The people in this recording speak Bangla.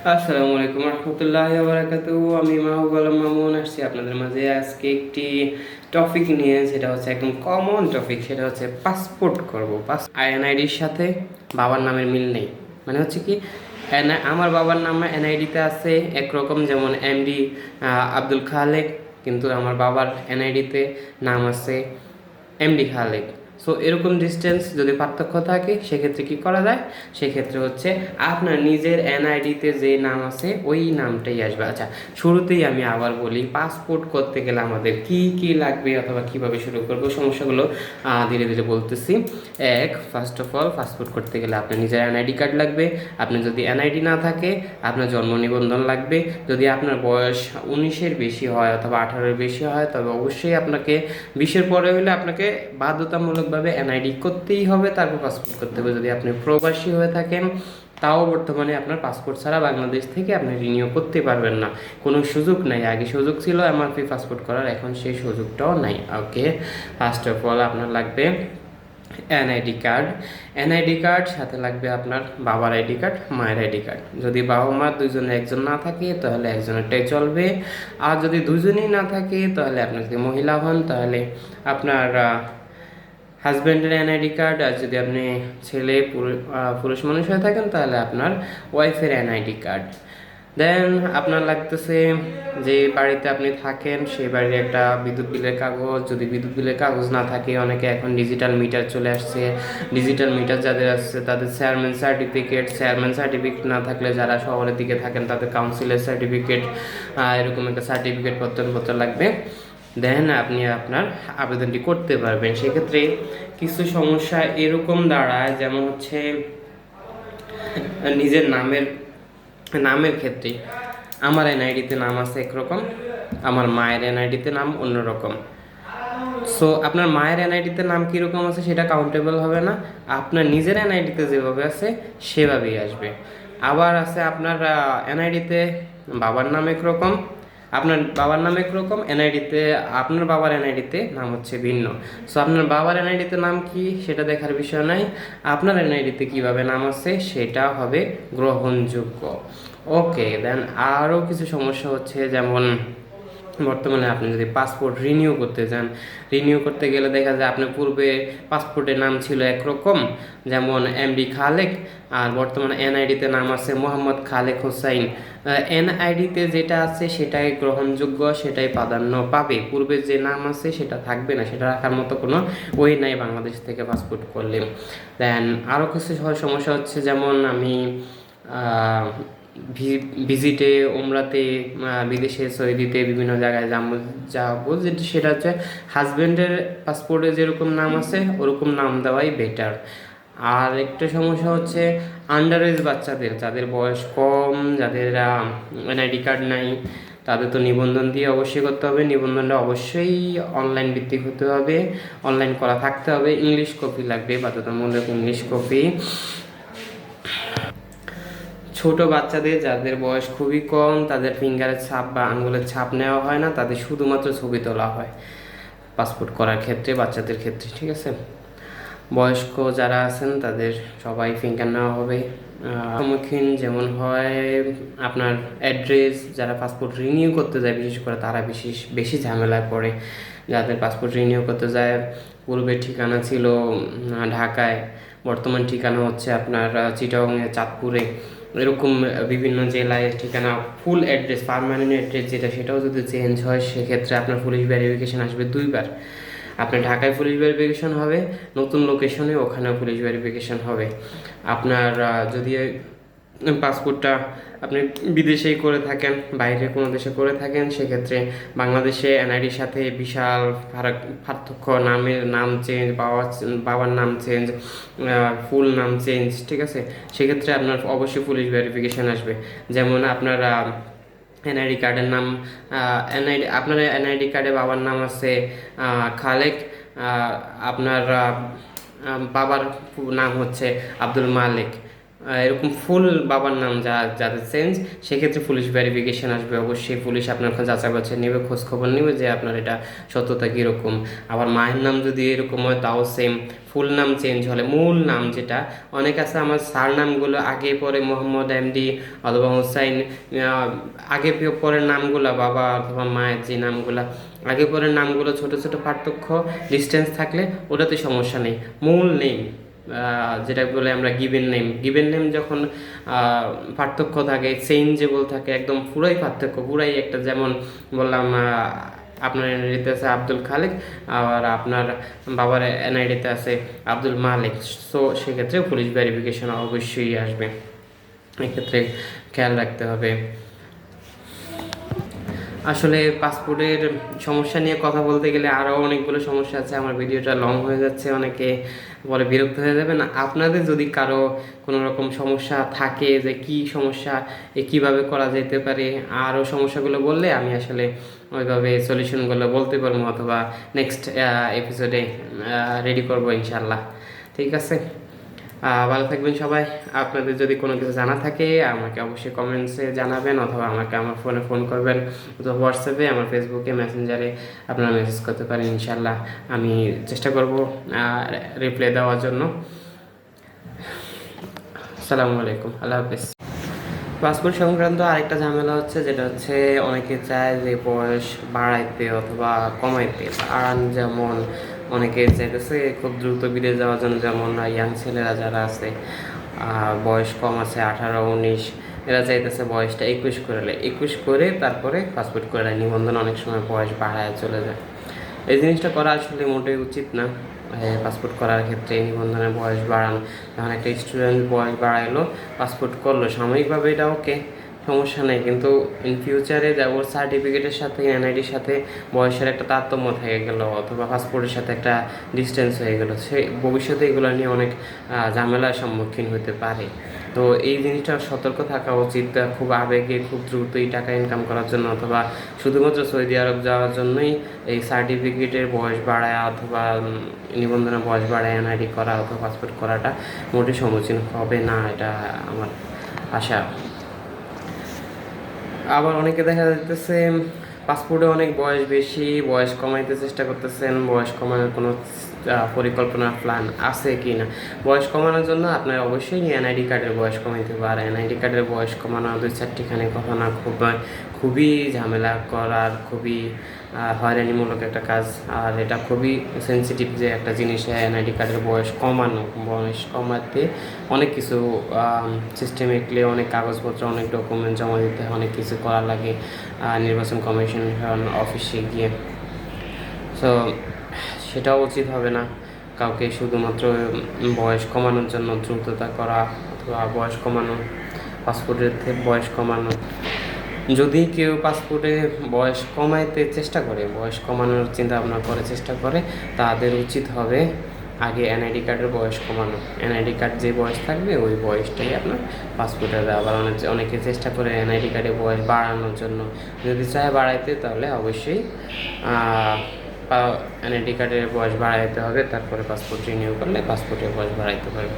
আসসালামু আলাইকুম রহমতুল্লাহ বারাকাতু আমি মাহবুব আলম মামুন আসছি আপনাদের মাঝে। আজকে একটি টপিক নিয়ে, সেটা হচ্ছে একদম কমন টপিক সেটা হচ্ছে পাসপোর্ট করব। পাস আইএনআইডির সাথে বাবার নামের মিল নেই। মানে হচ্ছে কি আমার বাবার নাম এনআইডিতে আছে, একরকম যেমন এমডি আব্দুল খালেক, কিন্তু আমার বাবার এনআইডিতে নাম আছে এমডি খালেক। সো এরকম ডিস্টেন্স যদি পার্থক্য থাকে, সেক্ষেত্রে কি করা যায়? সেক্ষেত্রে হচ্ছে আপনার নিজের এনআইডিতে যে নাম আছে, ওই নামটাই আসবে। আচ্ছা শুরুতেই আমি আবার বলি পাসপোর্ট করতে গেলে আমাদের কি কি লাগবে অথবা কীভাবে শুরু করব? সমস্যাগুলো ধীরে ধীরে বলতেছি। এক ফার্স্ট অফ অল পাসপোর্ট করতে গেলে আপনার নিজের এনআইডি কার্ড লাগবে। আপনার যদি এনআইডি না থাকে, আপনার জন্ম নিবন্ধন লাগবে। যদি আপনার বয়স উনিশের বেশি হয় অথবা আঠারোর বেশি হয়, তবে অবশ্যই আপনাকে বিশের পরে হলে আপনাকে বাধ্যতামূলকভাবে এনআইডি করতেই হবে, তারপর পাসপোর্ট করতে হবে। যদি আপনি প্রবাসী হয়ে থাকেন, তাও বর্তমানে আপনার পাসপোর্ট ছাড়া বাংলাদেশ থেকে আপনি রিনিউ করতে পারবেন না। কোনো সুযোগ নাই। আগে সুযোগ ছিল এমআরপি পাসপোর্ট করার, এখন সেই সুযোগটাও নাই। ওকে ফার্স্ট অফ অল আপনার লাগবে এনআইডি কার্ড এনআইডি কার্ড সাথে লাগবে আপনার বাবার আইডি কার্ড মায়ের আইডি কার্ড যদি বাবা মা দুজনে একজন না থাকে, তাহলে একজনেরটাই চলবে। আর যদি দুজনেই না থাকে, তাহলে আপনার যদি মহিলা হন, তাহলে আপনার হাজব্যান্ডের এনআইডি কার্ড আর যদি আপনি ছেলে পুরু- পুরুষ মানুষ হয়ে থাকেন, তাহলে আপনার ওয়াইফের এনআইডি কার্ড দেন আপনার লাগতেছে যে বাড়িতে আপনি থাকেন সেই বাড়ির একটা বিদ্যুৎ বিলের কাগজ। যদি বিদ্যুৎ বিলের কাগজ না থাকে, অনেকে এখন ডিজিটাল মিটার চলে আসছে। ডিজিটাল মিটার যাদের আসছে, তাদের চেয়ারম্যান সার্টিফিকেট চেয়ারম্যান সার্টিফিকেট না থাকলে যারা শহরের দিকে থাকেন, তাদের কাউন্সিলের সার্টিফিকেট এরকম একটা সার্টিফিকেট পত্র লাগবে। দেন আপনি আপনার আবেদনটি করতে পারবেন। সেক্ষেত্রে কিছু সমস্যা এরকম দাঁড়ায়, যেমন হচ্ছে, নিজের নামের নামের ক্ষেত্রে আমার এনআইডিতে নাম আছে একরকম, আমার মায়ের এনআইডিতে নাম অন্যরকম। সো আপনার মায়ের এনআইডিতে নাম কীরকম আছে সেটা কাউন্টেবল হবে না, আপনার নিজের এনআইডিতে যেভাবে আছে সেভাবেই আসবে। আবার আছে আপনার এনআইডিতে বাবার নাম একরকম আপনার বাবার নাম একরকম এনআইডিতে আপনার বাবার এনআইডিতে নাম হচ্ছে ভিন্ন। সো আপনার বাবার এনআইডিতে নাম কি, সেটা দেখার বিষয় নাই। আপনার এনআইডিতে কীভাবে নাম আছে, সেটা হবে গ্রহণযোগ্য। ওকে দেন আরও কিছু সমস্যা হচ্ছে, যেমন বর্তমানে আপনি যদি পাসপোর্ট রিনিউ করতে চান রিনিউ করতে গেলে দেখা যায় আপনার পূর্বে পাসপোর্টের নাম ছিল একরকম, যেমন এমডি খালেক, আর বর্তমানে এনআইডিতে নাম আছে মোহাম্মদ খালেক হোসাইন। এনআইডিতে যেটা আছে সেটাই গ্রহণযোগ্য, সেটাই প্রাধান্য পাবে। পূর্বে যে নাম আছে সেটা থাকবে না, সেটা রাখার মতো কোনো ওই নাই বাংলাদেশ থেকে পাসপোর্ট করলে। দেন আরও কিছু সমস্যা হচ্ছে, যেমন আমি ভিজিটে ওমরাতে বিদেশে, সৌদিতে, বিভিন্ন জায়গায় যাব যাব যেটা সেটা হচ্ছে হাজব্যান্ডের পাসপোর্টে যেরকম নাম আছে, ওরকম নাম দেওয়াই বেটার আর একটা সমস্যা হচ্ছে আন্ডার এজ বাচ্চাদের, যাদের বয়স কম, যাদের এনআইডি কার্ড নাই, তাদের তো নিবন্ধন দিয়ে অবশ্যই করতে হবে। নিবন্ধনটা অবশ্যই অনলাইন ভিত্তিক হতে হবে অনলাইন করা থাকতে হবে। ইংলিশ কপি লাগবে, বাধ্যতামূলক ইংলিশ কপি ছোট বাচ্চাদের যাদের বয়স খুবই কম, তাদের ফিঙ্গারের ছাপ বা আঙ্গুলের ছাপ নেওয়া হয় না, তাদের শুধুমাত্র ছবি তোলা হয় পাসপোর্ট করার ক্ষেত্রে, বাচ্চাদের ক্ষেত্রে, ঠিক আছে? বয়স্ক যারা আছেন, তাদের সবাই ফিঙ্গার নেওয়া হবে। সম্মুখীন যেমন হয় আপনার অ্যাড্রেস যারা পাসপোর্ট রিনিউ করতে যায়, বিশেষ করে তারা বিশেষ, বেশি ঝামেলায় পড়ে। যাদের পাসপোর্ট রিনিউ করতে যায়, পূর্বের ঠিকানা ছিল ঢাকায়, বর্তমান ঠিকানা হচ্ছে আপনার চিটাগংয়ে চাঁদপুরে। এরকম বিভিন্ন জেলায় ঠিকানা ফুল অ্যাড্রেস পারমানেন্ট অ্যাড্রেস যেটা, সেটাও যদি চেঞ্জ হয়, সেক্ষেত্রে আপনার পুলিশ ভেরিফিকেশন আসবে দুইবার। আপনার ঢাকায় পুলিশ ভেরিফিকেশন হবে, নতুন লোকেশনে ওখানেও পুলিশ ভেরিফিকেশন হবে। আপনার যদি পাসপোর্টটা আপনি বিদেশেই করে থাকেন, বাইরে কোনো দেশে করে থাকেন, সেক্ষেত্রে বাংলাদেশে এনআইডির সাথে বিশাল ফারাক, পার্থক্য, নামের নাম চেঞ্জ বাবা বাবার নাম চেঞ্জ ফুল নাম চেঞ্জ ঠিক আছে? সেক্ষেত্রে আপনার অবশ্যই পুলিশ ভেরিফিকেশন আসবে। যেমন আপনারা এনআইডি কার্ডের নাম এনআইডি আপনার এনআইডি কার্ডে বাবার নাম আছে খালেক আপনার বাবার নাম হচ্ছে আব্দুল মালিক। এরকম ফুল বাবার নাম যা, যাদের চেঞ্জ সেক্ষেত্রে পুলিশ ভেরিফিকেশন আসবে। অবশ্যই পুলিশ আপনার যাচাই বাছাই নেবে খোঁজ খবর নেবে যে আপনার এটা সত্যতা কীরকম। আবার মায়ের নাম যদি এরকম হয়, তাও সেম ফুল নাম চেঞ্জ হলে, মূল নাম যেটা, অনেক আছে আমার সার নামগুলো, আগে পরে মোহাম্মদ এমডি অথবা হোসাইন আগে পরের নামগুলো, বাবা অথবা মায়ের যে নামগুলো, আগে পরের নামগুলো ছোট ছোট পার্থক্য ডিস্টেন্স থাকলে ওটাতে সমস্যা নেই। মূল নেই। যেটা বলে আমরা গিভেন নেম গিভেন নেম যখন পার্থক্য থাকে চেঞ্জেবল থাকে, একদম পুরাই পার্থক্য, পুরাই একটা যেমন বললাম আপনার এনআইডিতে আছে আব্দুল খালেক আর আপনার বাবার এনআইডিতে আছে আব্দুল মালিক। সো সেক্ষেত্রে পুলিশ ভেরিফিকেশন অবশ্যই আসবে। এক্ষেত্রে খেয়াল রাখতে হবে। আসলে পাসপোর্টের সমস্যা নিয়ে কথা বলতে গেলে আরও অনেকগুলো সমস্যা আছে। আমার ভিডিওটা লং হয়ে যাচ্ছে, অনেকে বলে বিরক্ত হয়ে যাবে না। আপনাদের যদি কারও কোনো রকম সমস্যা থাকে যে কি সমস্যা, এ কীভাবে করা যেতে পারে আরও সমস্যাগুলো বললে আমি আসলে ওইভাবে সলিউশনগুলো বলতে পারব অথবা নেক্সট এপিসোডে রেডি করব ইনশাল্লাহ ঠিক আছে? ভালো থাকবেন সবাই। আপনাদের যদি কোনো কিছু জানা থাকে, আমাকে অবশ্যই কমেন্টসে জানাবেন অথবা আমাকে আমার ফোনে ফোন করবেন। অথবা হোয়াটসঅ্যাপে আমার ফেসবুকে মেসেঞ্জারে আপনারা মেসেজ করতে পারেন ইনশাল্লাহ আমি চেষ্টা করব রিপ্লাই দেওয়ার জন্য। আসসালামু আলাইকুম, আল্লাহ হাফিজ। পাসপোর্ট সংক্রান্ত আরেকটা ঝামেলা হচ্ছে, যেটা হচ্ছে অনেকে চায় যে বয়স বাড়াইতে অথবা কমাইতে। আরান যেমন অনেকে চাইতেছে খুব দ্রুত বিদেশ যাওয়ার জন্য, যেমন ইয়াং ছেলেরা যারা আছে বয়স কম আছে, আঠারো, উনিশ, এরা চাইতেছে বয়সটা একুশ করলে একুশ করে তারপরে পাসপোর্ট করে নেয়। নিবন্ধন অনেক সময় বয়স বাড়ায় চলে যায়। এই জিনিসটা করা আসলে মোটেই উচিত না। পাসপোর্ট করার ক্ষেত্রে নিবন্ধনের বয়স বাড়ানো। যখন একটা স্টুডেন্ট বয়স বাড়াইলো পাসপোর্ট করল, সাময়িকভাবে এটা ওকে সমস্যা নেই, কিন্তু ইন ফিউচারে ওর সার্টিফিকেটের সাথে এনআইডির সাথে বয়সের একটা তারতম্য থেকে গেল, অথবা পাসপোর্টের সাথে একটা ডিস্টেন্স হয়ে গেল। সে ভবিষ্যতে এগুলো নিয়ে অনেক ঝামেলার সম্মুখীন হতে পারে। তো এই জিনিসটা সতর্ক থাকা উচিত খুব আবেগে, খুব দ্রুতই টাকা ইনকাম করার জন্য, অথবা শুধুমাত্র সৌদি আরব যাওয়ার জন্যই এই সার্টিফিকেটের বয়স বাড়ায়, অথবা নিবন্ধনের বয়স বাড়ায় এনআইডি করা অথবা পাসপোর্ট করাটা মোটেই সম্মুখীন হবে না, এটা আমার আশা। আবার অনেকে দেখা যাইতেছে পাসপোর্টে অনেক বয়স বেশি, বয়স কমাইতে চেষ্টা করতেছেন, বয়স কমানোর কোনো পরিকল্পনা প্ল্যান আছে কি না বয়স কমানোর জন্য আপনার অবশ্যই এনআইডি কার্ডের বয়স কমাইতে পারে এনআইডি কার্ডের বয়স কমানো দুই চারটিখানে কথা খুব খুবই ঝামেলা করার, খুবই হয়রানিমূলক একটা কাজ। আর এটা খুবই সেন্সিটিভ যে একটা জিনিস এনআইডি কার্ডের বয়স কমানো বয়স কমাতে অনেক কিছু সিস্টেমিকলি অনেক কাগজপত্র, অনেক ডকুমেন্ট জমা দিতে অনেক কিছু করা লাগে নির্বাচন কমিশন অফিসে গিয়ে। সো সেটাও উচিত হবে না। কাউকে শুধুমাত্র বয়স কমানোর জন্য দ্রুততা করা, অথবা বয়স কমানো পাসপোর্টের বয়স কমানো। যদি কেউ পাসপোর্টে বয়স কমাইতে চেষ্টা করে, বয়স কমানোর চিন্তা ভাবনা করে চেষ্টা করে, তাদের উচিত হবে আগে এনআইডি কার্ডের বয়স কমানো। এনআইডি কার্ড যে বয়স থাকবে, ওই বয়সটাই আপনার পাসপোর্টে আবার অনেক, অনেকে চেষ্টা করে এনআইডি কার্ডের বয়স বাড়ানোর জন্য। যদি চায় বাড়াইতে, তাহলে অবশ্যই এনআইডি কার্ডের বয়স বাড়াইতে হবে, তারপরে পাসপোর্ট রিনিউ করলে পাসপোর্টের বয়স বাড়াইতে পারবে।